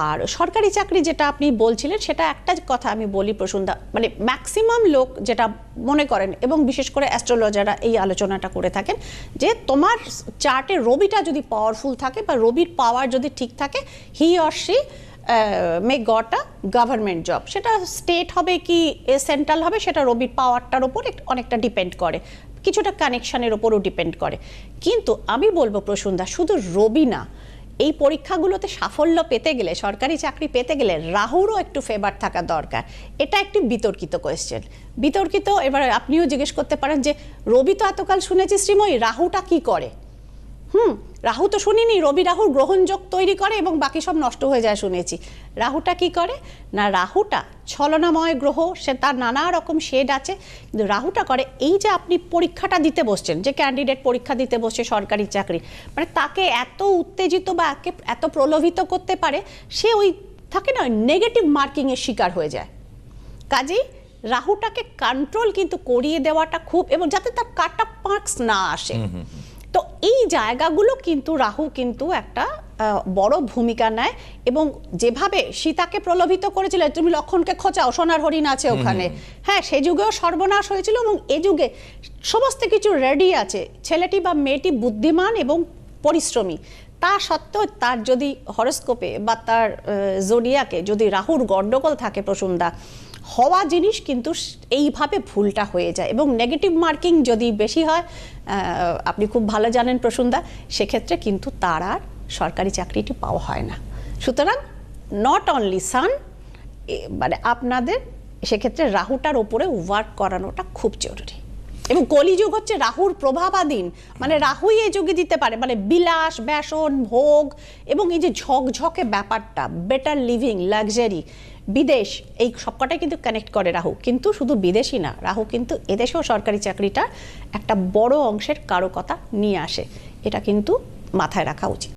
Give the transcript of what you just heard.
আর সরকারি চাকরি যেটা আপনি বলছিলেন, সেটা একটা কথা আমি বলি প্রসন্দা মানে ম্যাক্সিমাম লোক যেটা মনে করেন এবং বিশেষ করে অ্যাস্ট্রোলজাররা এই আলোচনাটা করে থাকেন, যে তোমার চার্টে রবিটা যদি পাওয়ারফুল থাকে বা রবির পাওয়ার যদি ঠিক থাকে he or she may got a government job সেটা স্টেট হবে কি সেন্ট্রাল হবে, সেটা রবির পাওয়ারটার ওপর অনেকটা ডিপেন্ড করে। কিছুটা কানেকশানের ওপরও ডিপেন্ড করে। কিন্তু আমি বলব প্রসন্দা, শুধু রবি না এই পরীক্ষাগুলোতে সাফল্য পেতে গেলে, সরকারি চাকরি পেতে গেলে রাহুরও একটু ফেভার থাকা দরকার। এটা একটি বিতর্কিত কোয়েশ্চেন বিতর্কিত, এবার আপনিও জিজ্ঞেস করতে পারেন যে, রবি তো এতকাল শুনেছি শ্রীময়ী, রাহুটা কি করে? হুম, রাহু তো শুনিনি, রবি রাহুর গ্রহণযোগ তৈরি করে এবং বাকি সব নষ্ট হয়ে যায় শুনেছি। রাহুটা কি করে? না, রাহুটা ছলনাময় গ্রহ, সে তার নানা রকম শেড আছে, কিন্তু রাহুটা করে এই যে আপনি পরীক্ষাটা দিতে বসছেন, যে ক্যান্ডিডেট পরীক্ষা দিতে বসছে সরকারি চাকরি মানে তাকে এত উত্তেজিত বা এত প্রলোভিত করতে পারে, সে ওই থাকে না নেগেটিভ মার্কিংয়ের শিকার হয়ে যায়। কাজেই রাহুটাকে কন্ট্রোল কিন্তু করিয়ে দেওয়াটা খুব, এবং যাতে তার কাট আপ মার্কস না আসে। তো এই জায়গাগুলো কিন্তু রাহু কিন্তু একটা বড় ভূমিকা নেয় এবং যেভাবে সীতাকে প্রলোভিত করেছিল তুমি লক্ষণকে খোঁচাও সোনার হরিণ আছে ওখানে। হ্যাঁ সে যুগেও সর্বনাশ হয়েছিল এবং এ যুগে সমস্ত কিছু রেডি আছে। ছেলেটি বা মেয়েটি বুদ্ধিমান এবং পরিশ্রমী। তা সত্ত্বেও তার যদি হরস্কোপে বা তার জোডিয়াকে যদি রাহুর গণ্ডগোল থাকে প্রসন্দা হওয়া জিনিস কিন্তু এইভাবে ভুলটা হয়ে যায় এবং নেগেটিভ মার্কিং যদি বেশি হয় আপনি খুব ভালো জানেন প্রসুন্দা, সেক্ষেত্রে কিন্তু তার আর সরকারি চাকরিটি পাওয়া হয় না। সুতরাং নট অনলি সান মানে আপনাদের, সেক্ষেত্রে রাহুটার ওপরে ওয়ার্ক করানোটা খুব জরুরি। এবং কলিযুগ হচ্ছে রাহুর প্রভাবাধীন। মানে রাহুই এই যুগে দিতে পারে। মানে বিলাস, ব্যাসন, ভোগ এবং এই যে ঝকঝকে ব্যাপারটা বেটার লিভিং লাক্সারি বিদেশ, এই সবকটাই কিন্তু কানেক্ট করে রাহু। কিন্তু শুধু বিদেশি না, রাহু কিন্তু এদেশেও সরকারি চাকরিটা একটা বড় অংশের কারকতা নিয়ে আসে। এটা কিন্তু মাথায় রাখা উচিত।